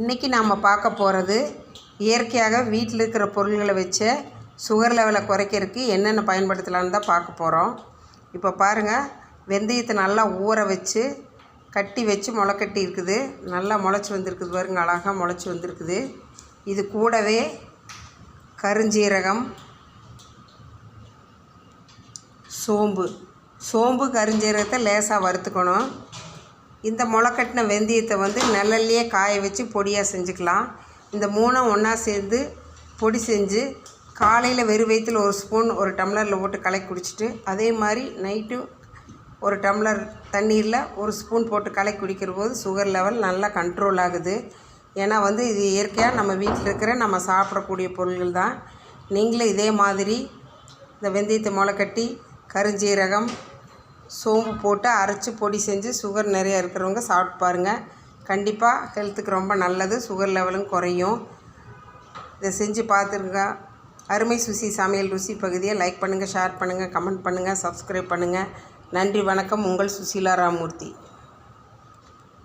இன்றைக்கி நாம் பார்க்க போகிறது இயற்கையாக வீட்டில் இருக்கிற பொருள்களை வச்சு சுகர் லெவலை குறைக்கிறதுக்கு என்னென்ன பயன்படுத்தலான்னு தான் பார்க்க போகிறோம் இப்போ பாருங்கள் வெந்தயத்தை நல்லா ஊற வச்சு கட்டி வச்சு முளைக்கட்டி இருக்குது. நல்லா முளைச்சி வந்திருக்குது பாருங்க அழகாக முளைச்சி வந்திருக்குது. இது கூடவே கருஞ்சீரகம் சோம்பு. சோம்பு கருஞ்சீரகத்தை லேசாக வறுத்துக்கணும். இந்த முளைக்கட்டின வெந்தயத்தை வந்து நிழல்லையே காய வச்சு பொடியாக செஞ்சுக்கலாம். இந்த மூணும் ஒன்றா சேர்ந்து பொடி செஞ்சு காலையில் வெறும் வயிற்றில் ஒரு ஸ்பூன் ஒரு டம்ளரில் போட்டு கலக்கி குடிச்சிட்டு அதே மாதிரி நைட்டும் ஒரு டம்ளர் தண்ணீரில் ஒரு ஸ்பூன் போட்டு கலக்கி குடிக்கிற போது சுகர் லெவல் நல்லா கண்ட்ரோல் ஆகுது. ஏன்னா வந்து இது இயற்கையாக நம்ம வீட்டில் இருக்கிற நம்ம சாப்பிடக்கூடிய பொருள்கள் தான். நீங்களும் இதே மாதிரி இந்த வெந்தயத்தை முளைக்கட்டி கருஞ்சீரகம் சோம்பு போட்டு அரைச்சி பொடி செஞ்சு சுகர் நிறையா இருக்கிறவங்க சாப்பிட்டு பாருங்கள் கண்டிப்பாக ஹெல்த்துக்கு ரொம்ப நல்லது. சுகர் லெவலும் குறையும். இதை செஞ்சு பார்த்துருங்க. அருமை சுசி சமையல் ருசி பகுதியை லைக் பண்ணுங்கள் ஷேர் பண்ணுங்கள் கமெண்ட் பண்ணுங்கள் சப்ஸ்கிரைப் பண்ணுங்கள் நன்றி வணக்கம். உங்கள் சுசீலா ராமூர்த்தி.